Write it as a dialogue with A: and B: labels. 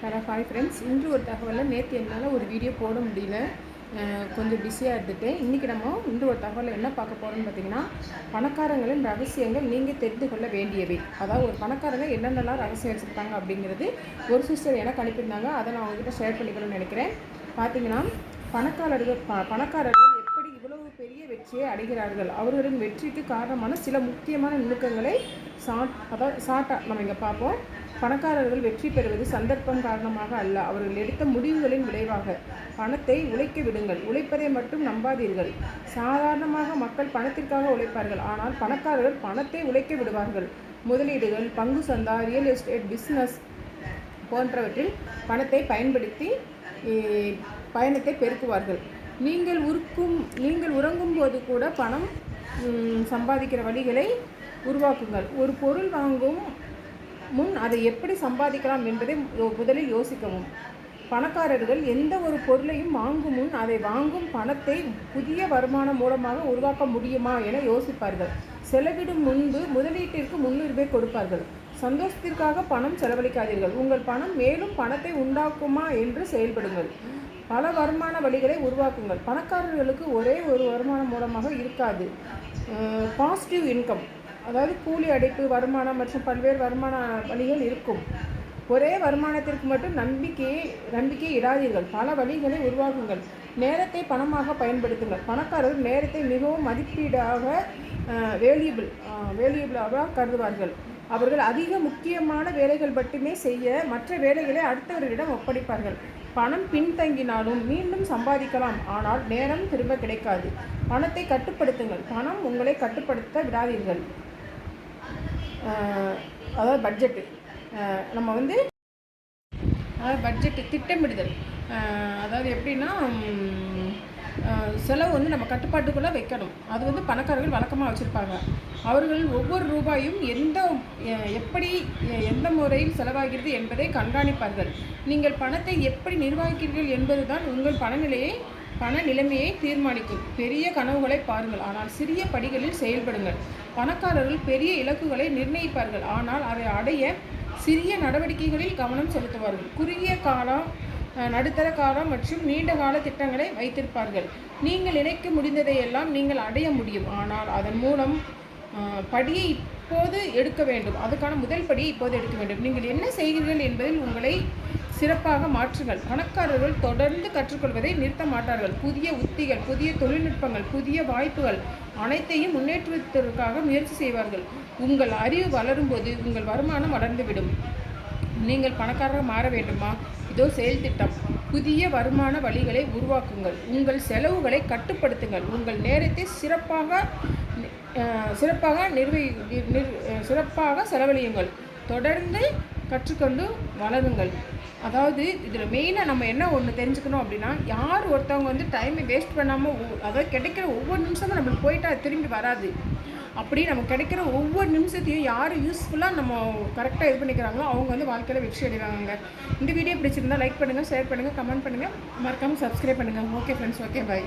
A: Hello hi friends இன்று ஒரு தகவலில் நேற்று என்னால் ஒரு வீடியோ போட முடியல. கொஞ்சம் பிஸியாக இருந்துட்டு இன்றைக்கி நம்ம இன்று ஒரு தகவலில் என்ன பார்க்க போகிறோம்னு பார்த்தீங்கன்னா பணக்காரங்களின் ரகசியங்கள் நீங்கள் தெரிந்து கொள்ள வேண்டியவை. அதாவது ஒரு பணக்காரங்க என்னென்னலாம் ரகசியம் வச்சுருக்காங்க அப்படிங்கிறது ஒரு சிஸ்டர் எனக்கு அனுப்பியிருந்தாங்க. அதை நான் அவங்ககிட்ட ஷேர் பண்ணிக்கணும்னு நினைக்கிறேன். பார்த்தீங்கன்னா பணக்காரர்கள் ப பணக்காரர்கள் எப்படி இவ்வளவு பெரிய வெற்றியை அடைகிறார்கள்? அவர்களின் வெற்றிக்கு காரணமான சில முக்கியமான நுணுக்கங்களை சாட் அதாவது சாட்டாக நம்ம இங்கே பார்ப்போம். பணக்காரர்கள் வெற்றி பெறுவது சந்தர்ப்பம் காரணமாக அல்ல. அவர்கள் எடுத்த முடிவுகளின் விளைவாக பணத்தை உழைக்க விடுங்கள். உழைப்பதை மட்டும் நம்பாதீர்கள். சாதாரணமாக மக்கள் பணத்திற்காக உழைப்பார்கள். ஆனால் பணக்காரர்கள் பணத்தை உழைக்க விடுவார்கள். முதலீடுகள் பங்கு சந்தா ரியல் எஸ்டேட் பிஸ்னஸ் போன்றவற்றில் பணத்தை பயன்படுத்தி பயணத்தை பெருக்குவார்கள். நீங்கள் உருக்கும் நீங்கள் உறங்கும் போது கூட பணம் சம்பாதிக்கிற வழிகளை உருவாக்குங்கள். ஒரு பொருள் வாங்கும் முன் அதை எப்படி சம்பாதிக்கலாம் என்பதை முதலில் யோசிக்கவும். பணக்காரர்கள் எந்த ஒரு பொருளையும் வாங்கும் முன் அதை வாங்கும் பணத்தை புதிய வருமானம் மூலமாக உருவாக்க முடியுமா என யோசிப்பார்கள். செலவிடும் முன்பு முதலீட்டிற்கு முன்னுரிமை கொடுப்பார்கள். சந்தோஷத்திற்காக பணம் செலவழிக்காதீர்கள். உங்கள் பணம் மேலும் பணத்தை உண்டாக்குமா என்று செயல்படுங்கள். பல வருமான வழிகளை உருவாக்குங்கள். பணக்காரர்களுக்கு ஒரே ஒரு வருமானம் மூலமாக இருக்காது. பாசிட்டிவ் இன்கம் அதாவது கூலி அடைப்பு வருமானம் மற்றும் பல்வேறு வருமான வழிகள் இருக்கும். ஒரே வருமானத்திற்கு மட்டும் நம்பிக்கையை நம்பிக்கை இடாதீர்கள். பல வழிகளை உருவாக்குங்கள். நேரத்தை பணமாக பயன்படுத்துங்கள். பணக்காரர்கள் நேரத்தை மிகவும் மதிப்பீடாக வேல்யூபிள் வேல்யூபிளாக கருதுவார்கள். அவர்கள் அதிக முக்கியமான வேலைகள் மட்டுமே செய்ய மற்ற வேலைகளை அடுத்தவர்களிடம் ஒப்படைப்பார்கள். பணம் பின்தங்கினாலும் மீண்டும் சம்பாதிக்கலாம். ஆனால் நேரம் திரும்ப கிடைக்காது. பணத்தை கட்டுப்படுத்துங்கள். பணம் உங்களை கட்டுப்படுத்த விடாதீர்கள். அதாவது பட்ஜெட்டு நம்ம வந்து அதாவது பட்ஜெட்டு திட்டமிடுதல். அதாவது எப்படின்னா செலவு வந்து நம்ம கட்டுப்பாட்டுக்குள்ளே வைக்கணும். அது வந்து பணக்காரர்கள் வழக்கமாக வச்சுருப்பாங்க. அவர்கள் ஒவ்வொரு ரூபாயும் எந்த எப்படி எந்த முறையில் செலவாகிறது என்பதை கண்காணிப்பார்கள். நீங்கள் பணத்தை எப்படி நிர்வகிக்கிறீர்கள் என்பது தான் உங்கள் பணநிலையை பண நிலைமையை தீர்மானிக்கும். பெரிய கனவுகளை பாருங்கள். ஆனால் சிறிய படிகளில் செயல்படுங்கள். பணக்காரர்கள் பெரிய இலக்குகளை நிர்ணயிப்பார்கள். ஆனால் அதை அடைய சிறிய நடவடிக்கைகளில் கவனம் செலுத்துவார்கள். குறுகிய காலம் நடுத்தர காலம் மற்றும் நீண்ட கால திட்டங்களை வைத்திருப்பார்கள். நீங்கள் நினைக்க முடிந்ததையெல்லாம் நீங்கள் அடைய முடியும். ஆனால் அதன் மூலம் படியை இப்போது எடுக்க வேண்டும். அதுக்கான முதல் படியை இப்போது எடுக்க வேண்டும். நீங்கள் என்ன செய்கிறீர்கள் என்பதில் உங்களை சிறப்பாக மாற்றுங்கள். பணக்காரர்கள் தொடர்ந்து கற்றுக்கொள்வதை நிறுத்த மாட்டார்கள். புதிய உத்திகள் புதிய தொழில்நுட்பங்கள் புதிய வாய்ப்புகள் அனைத்தையும் முன்னேற்றுவதற்காக முயற்சி செய்வார்கள். உங்கள் அறிவு வளரும்போது உங்கள் வருமானம் வளர்ந்துவிடும் நீங்கள் பணக்காரராக மாற வேண்டுமா? இதோ செயல் திட்டம். புதிய வருமான வழிகளை உருவாக்குங்கள். உங்கள் செலவுகளை கட்டுப்படுத்துங்கள். உங்கள் நேரத்தை சிறப்பாக சிறப்பாக நிர்வகி சிறப்பாக செலவழியுங்கள். தொடர்ந்து கற்றுக்கொண்டு வளருங்கள். அதாவது இதில் மெயினாக நம்ம என்ன ஒன்று தெரிஞ்சுக்கணும் அப்படின்னா யார் ஒருத்தவங்க வந்து டைமை வேஸ்ட் பண்ணாமல் அதாவது கிடைக்கிற ஒவ்வொரு நிமிஷமும் நம்மளுக்கு போயிட்டு அது திரும்பி வராது. அப்படி நம்ம கிடைக்கிற ஒவ்வொரு நிமிஷத்தையும் யார் யூஸ்ஃபுல்லாக நம்ம கரெக்டாக இது பண்ணிக்கிறாங்களோ அவங்க வந்து வாழ்க்கையில் வெற்றி அடைவாங்க இந்த வீடியோ பிடிச்சிருந்தா லைக் பண்ணுங்கள் ஷேர் பண்ணுங்கள் கமெண்ட் பண்ணுங்கள் மறக்காமல் சப்ஸ்கிரைப் பண்ணுங்கள் ஓகே ஃப்ரெண்ட்ஸ் ஓகே பை